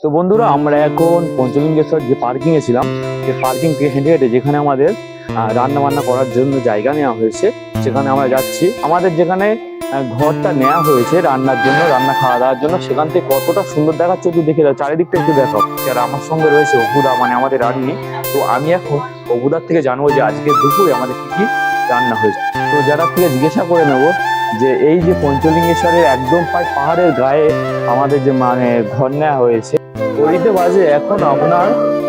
তো বন্ধুরা, আমরা এখন পঞ্চলিঙ্গেশ্বর যে পার্কিং এ ছিলাম, সেই পার্কিং থেকে হেঁটে হেঁটে যেখানে আমাদের রান্না বান্না করার জন্য জায়গা নেওয়া হয়েছে, সেখানে আমরা যাচ্ছি। আমাদের যেখানে ঘরটা নেওয়া হয়েছে রান্নার জন্য, রান্না খাওয়া দাওয়ার জন্য, সেখান থেকে কতটা সুন্দর দেখাচ্ছে একটু দেখে দাও। চারিদিকটা একটু দেখো। যারা আমার সঙ্গে রয়েছে অপুদা মানে আমাদের রান্নি তো আমি এখন অপুদার থেকে জানব যে আজকে দুপুরে আমাদের কি কি রান্না হয়েছে। তো যারা থেকে জিজ্ঞাসা করে নেব যে এই যে পঞ্চলিঙ্গেশ্বরের একদম প্রায় পাহাড়ের গায়ে আমাদের যে মানে ঘর নেওয়া হয়েছে ঘড়িতে বাজে এখন আপনার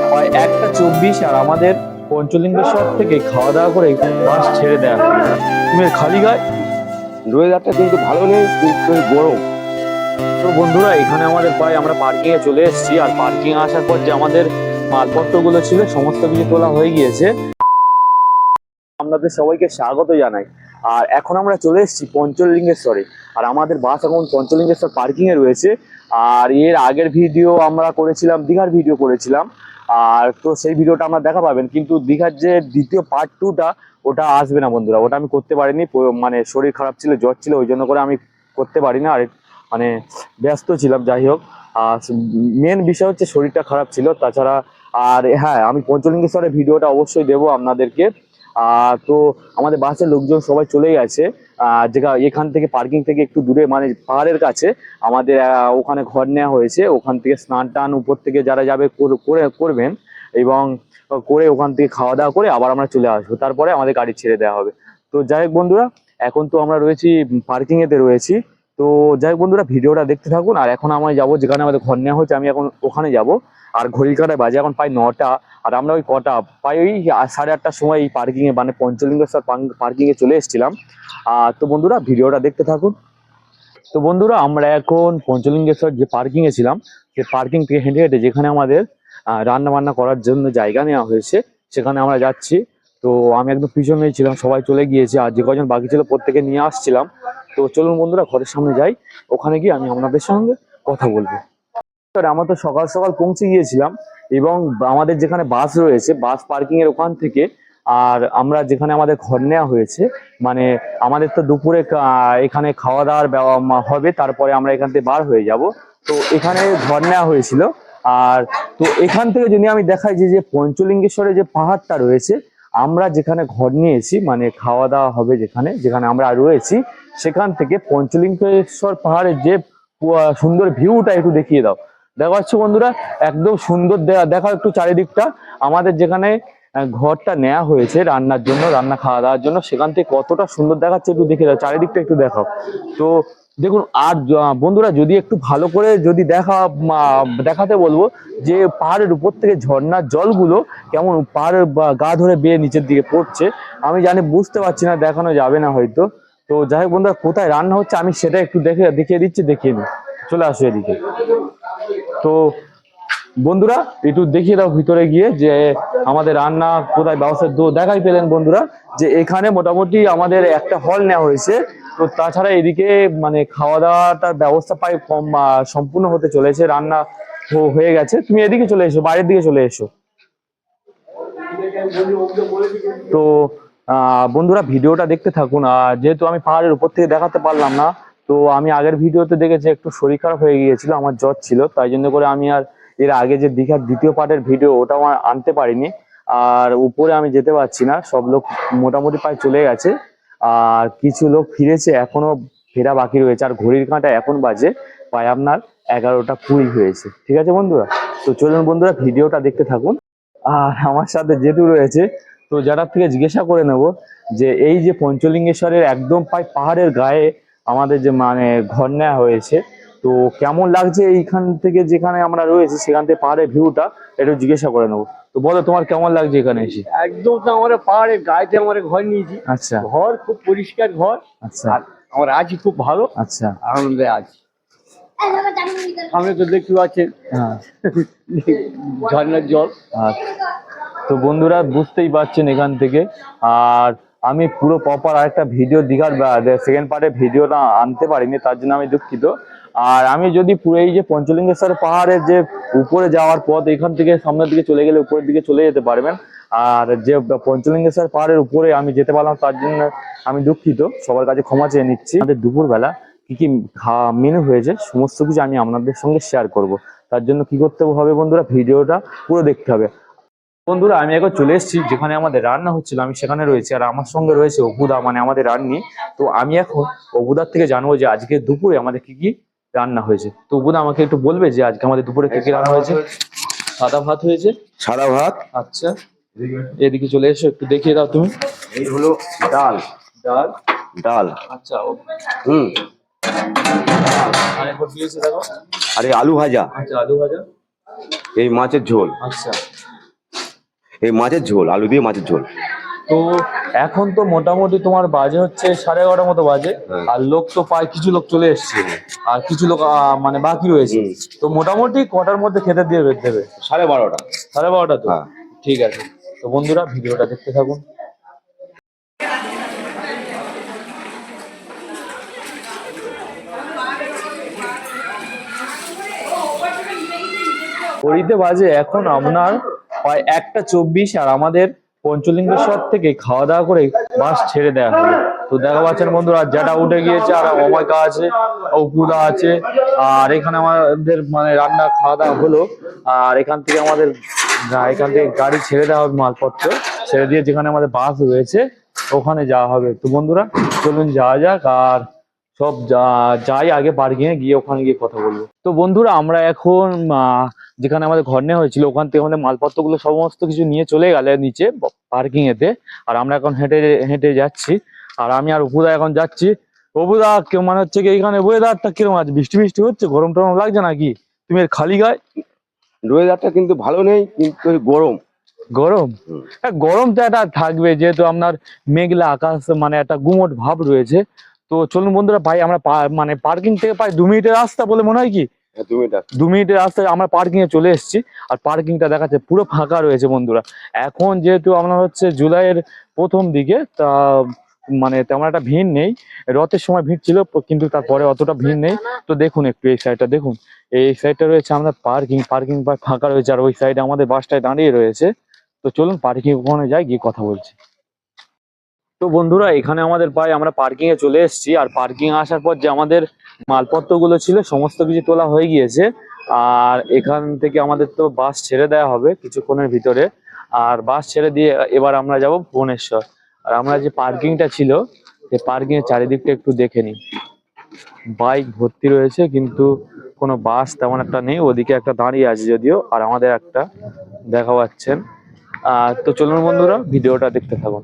প্রায় একটা চব্বিশ আর আমাদের পঞ্চলিঙ্গেশ্বর থেকে খাওয়া দাওয়া করে বাস ছেড়ে হয়েছে। তুমি খালি গায়ে? ওয়েদারটা কিন্তু ভালো নেই কিন্তু গরম। তো বন্ধুরা এখানে আমাদের প্রায় আমরা পার্কিং এ চলে এসেছি আর পার্কিং আসার পর যে আমাদের মালপত্রগুলো ছিল সমস্ত কিছু তোলা হয়ে গিয়েছে। আপনাদের সবাইকে স্বাগত জানাই। আর এখন আমরা চলে এসেছি পঞ্চলিঙ্গেশ্বরে। আর আমাদের বাস এখন পঞ্চলিঙ্গেশ্বর পার্কিং এ রয়েছে। আর এর আগের ভিডিও আমরা করেছিলাম, দীঘার ভিডিও করেছিলাম। আর তো সেই ভিডিওটা আমরা দেখা পাবেন, কিন্তু দীঘার যে দ্বিতীয় পার্ট টুটা ওটা আসবে না বন্ধুরা। ওটা আমি করতে পারিনি মানে শরীর খারাপ ছিল, জ্বর ছিল, ওই জন্য করে আমি করতে পারি না আর মানে ব্যস্ত ছিলাম, যাই হোক। আর মেন বিষয় হচ্ছে শরীরটা খারাপ ছিল। তাছাড়া আর হ্যাঁ আমি পঞ্চলিঙ্গেশ্বরের ভিডিওটা অবশ্যই দেবো আপনাদেরকে। তো আমাদের বাসের লোকজন সবাই চলে গেছে। যেটা এখান থেকে পার্কিং থেকে একটু দূরে মানে পাহাড়ের কাছে, আমাদের ওখানে ঘর নেওয়া হয়েছে। ওখান থেকে স্নান টান উপর থেকে যারা যাবে করে করবেন এবং করে ওখান থেকে খাওয়া দাওয়া করে আবার আমরা চলে আসব। তারপরে আমাদের গাড়ি ছেড়ে দেওয়া হবে। তো যাই হোক বন্ধুরা, এখন তো আমরা রয়েছি পার্কিং এতে রয়েছি। তো যাই হোক বন্ধুরা, ভিডিওটা দেখতে থাকুন। আর এখন আমরা যাব যেখানে আমাদের ঘর নেওয়া হয়েছে, আমি এখন ওখানে যাব। আর ঘড়ির কাটায় বাজে এখন প্রায় নটা। আর আমরা ওই কটা, প্রায় ওই সাড়ে আটটার সময় এই পার্কিংয়ে মানে পঞ্চলিঙ্গেশ্বর পার্কিংয়ে চলে এসেছিলাম। আর তো বন্ধুরা, ভিডিওটা দেখতে থাকুন। তো বন্ধুরা, আমরা এখন পঞ্চলিঙ্গেশ্বর যে পার্কিংয়ে ছিলাম সে পার্কিং থেকে হেঁটে হেঁটে যেখানে আমাদের রান্না বান্না করার জন্য জায়গা নেওয়া হয়েছে, সেখানে আমরা যাচ্ছি। তো আমি একদম পিছনেই ছিলাম, সবাই চলে গিয়েছে, আর যে কজন বাকি ছিল প্রত্যেকে নিয়ে আসছিলাম। তো চলুন বন্ধুরা, ঘরের সামনে যাই। ওখানে গিয়ে আমি আপনাদের সঙ্গে কথা বলব। আমরা তো সকাল সকাল পৌঁছে গিয়েছিলাম এবং আমাদের যেখানে বাস রয়েছে, বাস পার্কিং এর ওখান থেকে আর আমরা যেখানে আমাদের ঘর নেওয়া হয়েছে মানে আমাদের তো দুপুরে এখানে খাওয়া দাওয়ার হবে, তারপরে আমরা এখান থেকে বার হয়ে যাব। তো এখানে ঘর নেওয়া হয়েছিল আর তো এখান থেকে যদি আমি দেখাই যে যে পঞ্চলিঙ্গেশ্বরে যে পাহাড়টা রয়েছে, আমরা যেখানে ঘর নিয়েছি মানে খাওয়া দাওয়া হবে যেখানে যেখানে আমরা রয়েছি, সেখান থেকে পঞ্চলিঙ্গেশ্বর পাহাড়ের যে সুন্দর ভিউটা একটু দেখিয়ে দাও। দেখা যাচ্ছে বন্ধুরা, একদম সুন্দর দে- দেখাও একটু চারিদিকটা। আমাদের যেখানে ঘরটা নেওয়া হয়েছে রান্নার জন্য, রান্না খাওয়া দাওয়ার জন্য, সেখান থেকে কতটা সুন্দর দেখাচ্ছে একটু দেখে দাও, চারিদিকটা একটু দেখাও। তো দেখুন, আর বন্ধুরা, যদি একটু ভালো করে যদি দেখা দেখাতে বলব যে পাহাড়ের উপর থেকে ঝর্ণার জলগুলো কেমন পাহাড়ের গা ধরে বেয়ে নিচের দিকে পড়ছে, আমি জানি বুঝতে পারছি না, দেখানো যাবে না হয়তো। তো যাই হোক বন্ধুরা, কোথায় রান্না হচ্ছে আমি সেটা একটু দেখে, দেখিয়ে দিচ্ছি, দেখিয়ে নিই। চলে আসো এদিকে। তো বন্ধুরা, একটু দেখিয়ে দাও ভিতরে গিয়ে যে আমাদের রান্না কোথায় ব্যবস্থা তো দেখাই পেলেন বন্ধুরা, যে এখানে মোটামুটি আমাদের একটা হল নেওয়া হয়েছে। তো তাছাড়া এদিকে মানে খাওয়া দাওয়াটার ব্যবস্থা প্রায় কম সম্পূর্ণ হতে চলেছে, রান্না হয়ে গেছে। তুমি এদিকে চলে এসো, বাইরের দিকে চলে এসো। তো বন্ধুরা, ভিডিওটা দেখতে থাকুন, আর যেহেতু আমি পাহাড়ের উপর থেকে দেখাতে পারলাম না তো আমি আগের ভিডিওতে দেখেছি একটু শরীর খারাপ হয়ে গিয়েছিল, আমার জ্বর ছিল, তাই জন্য করে আমি আর এর আগে যে দীঘার দ্বিতীয় পার্টের ভিডিও ওটাও আমার আনতে পারিনি। আর উপরে আমি যেতে পারছি না, সব লোক মোটামুটি প্রায় চলে গেছে। আর কিছু লোক ফিরেছে, এখনও ফেরা বাকি রয়েছে। আর ঘড়ির কাঁটা এখন বাজে, প্রায় আপনার এগারোটা কুড়ি হয়েছে। ঠিক আছে বন্ধুরা? তো চলুন বন্ধুরা, ভিডিওটা দেখতে থাকুন। আর আমার সাথে জেঠু রয়েছে, তো যারা থেকে জিজ্ঞাসা করে নেব যে এই যে পঞ্চলিঙ্গেশ্বরের একদম প্রায় পাহাড়ের গায়ে আমাদের যে মানে ঘর নেওয়া হয়েছে তো কেমন লাগছে এইখান থেকে যেখানে আমরা রয়েছি সেখান থেকে পাহাড়ের ভিউটা একটু জিজ্ঞাসা করে নেব। তো বলো তোমার কেমন লাগছে এখানে এসে? একদম তো আমরা পাহাড়ের গায়েতে আমরা ঘর নিয়েছি। আচ্ছা। ঘর খুব পরিষ্কার ঘর। আচ্ছা। আমরা আছি খুব ভালো। আচ্ছা। আনন্দে আছি। সামনে তো দেখতে পাচ্ছেন হ্যাঁ। ঝর্ণার জল। তো বন্ধুরা বুঝতেই পারছেন এখান থেকে। আর আমি পুরো প্রপার আরেকটা ভিডিও দীঘার সেকেন্ড পার্টের ভিডিওটা আনতে পারিনি, তার জন্য আমি দুঃখিত। আর আমি যদি পুরো এই যে পঞ্চলিঙ্গেশ্বর পাহাড়ের যে উপরে যাওয়ার পথ, এখান থেকে সামনের দিকে চলে গেলে উপরের দিকে চলে যেতে পারবেন। আর যে পঞ্চলিঙ্গেশ্বর পাহাড়ের উপরে আমি যেতে পারলাম, তার জন্য আমি দুঃখিত। সবার কাছে ক্ষমা চেয়ে নিচ্ছি। আমাদের দুপুরবেলা কি কি মেনু হয়েছে, সমস্ত কিছু আমি আপনাদের সঙ্গে শেয়ার করব। তার জন্য কি করতে হবে বন্ধুরা ভিডিওটা পুরো দেখতে হবে। বন্ধুরা আমি একবার চলে এসেছি যেখানে আমাদের রান্না হচ্ছিল আমি সেখানে রয়েছি আর আমার সঙ্গে রয়েছে অবুদা মানে আমাদের রান্নি। তো আমি এখন অবুদার থেকে জানব যে আজকে দুপুরে আমাদের কি কি রান্না হয়েছে। তো অপুদা আমাকে একটু বলবে যে আজকে আমাদের দুপুরে কি কি রান্না হয়েছে? সাদা ভাত হয়েছে। সাদা ভাত। আচ্ছা এদিকে চলে এসো একটু দেখিয়ে দাও তুমি। এই হলো ডাল। ডাল? ডাল। আচ্ছা হুম। আর আলু ভাজা। আচ্ছা আলু ভাজা। এই মাছের ঝোল। আচ্ছা। এই মাছের ঝোল আলু দিয়ে মাছের ঝোল। তো এখন তো মোটামুটি তোমার বাজে হচ্ছে সাড়ে এগারোটার মতো বাজে। হ্যাঁ। আর লোক তো প্রায় কিছু লোক চলে এসছে। আর কিছু লোক আহ, মানে বাকি রয়েছে। তো মোটামুটি কটার মধ্যে খেতে দিয়ে বের দেবে? সাড়ে বারোটা। সাড়ে বারোটা তো? হ্যাঁ। ঠিক আছে। তো বন্ধুরা ভিডিওটা দেখতে থাকুন। ঘড়িতে বাজে এখন আপনার প্রায় একটা চব্বিশ আর আমাদের পঞ্চলিঙ্গেশ্বর থেকে খাওয়া দাওয়া করে বাস ছেড়ে দেওয়া হবে তো দেখা পাচ্ছেন বন্ধুরা, যেটা উঠে গিয়েছে আর অমায়িকা আছে, অপুদা আছে, আর এখানে আমাদের মানে রান্না খাওয়া দাওয়া হলো। আর এখান থেকে আমাদের এখান থেকে গাড়ি ছেড়ে দেওয়া হবে মালপত্র। ছেড়ে দিয়ে যেখানে আমাদের বাস রয়েছে, ওখানে যাওয়া হবে। তো বন্ধুরা, চলুন যাওয়া যাক আর সব যাই আগে পার্কিং এ গিয়ে ওখানে গিয়ে কথা বলব। তো বন্ধুরা, আমরা এখন যেখানে আমাদের ঘর নেওয়া হয়েছিল ওখান থেকে আমাদের মালপত্রগুলো সমস্ত কিছু নিয়ে চলে গেলে নিচে পার্কিং এতে। আর আমরা এখন হেঁটে হেঁটে যাচ্ছি। আর আমি আর অপুদা এখন যাচ্ছি। অপুদা কেউ মানে হচ্ছে কি এখানে ওয়েদারটা কীরকম আছে? বৃষ্টি বৃষ্টি হচ্ছে? গরম টরম লাগছে নাকি? তুমি এর খালি গায়ে? ওয়েদারটা কিন্তু ভালো নেই কিন্তু গরম। গরম? হ্যাঁ, গরম তো একটা থাকবে যেহেতু আপনার মেঘলা আকাশ মানে একটা গুমট ভাব রয়েছে। তো চলুন বন্ধুরা ভাই আমরা মানে পার্কিং থেকে প্রায় দু মিনিটের রাস্তা বলে মনে হয় কি? দু মিনিটের রাস্তায় আমরা পার্কিং এ চলে এসেছি। আর পার্কিংটা দেখাচ্ছে, পুরো ফাঁকা রয়েছে বন্ধুরা। এখন যেহেতু আপনার হচ্ছে জুলাইয়ের প্রথম দিকে, তা মানে তেমন একটা ভিড় নেই। রথের সময় ভিড় ছিল, কিন্তু তারপরে অতটা ভিড় নেই। তো দেখুন একটু এই সাইডটা দেখুন। এই সাইডটা রয়েছে আমাদের পার্কিং পার্কিং ফাঁকা রয়েছে। আর ওই সাইডে আমাদের বাসটায় দাঁড়িয়ে রয়েছে। তো চলুন পার্কিং ওখানে যাই, গিয়ে কথা বলছি। তো বন্ধুরা, এখানে আমাদের প্রায় আমরা পার্কিং এ চলে এসেছি। আর পার্কিং আসার পর যে আমাদের মালপত্রগুলো ছিল, সমস্ত কিছু তোলা হয়ে গিয়েছে। আর এখান থেকে আমাদের তো বাস ছেড়ে দেওয়া হবে কিছুক্ষণের ভিতরে। আর বাস ছেড়ে দিয়ে এবার আমরা যাব ভুবনেশ্বর। আর আমরা যে পার্কিংটা ছিল সেই পার্কিং এর চারিদিকটা একটু দেখে নিই। বাইক ভর্তি রয়েছে, কিন্তু কোনো বাস তেমন একটা নেই। ওদিকে একটা দাঁড়িয়ে আছে যদিও, আর আমাদের একটা দেখা পাচ্ছেন আর তো চলুন বন্ধুরা, ভিডিওটা দেখতে থাকুন।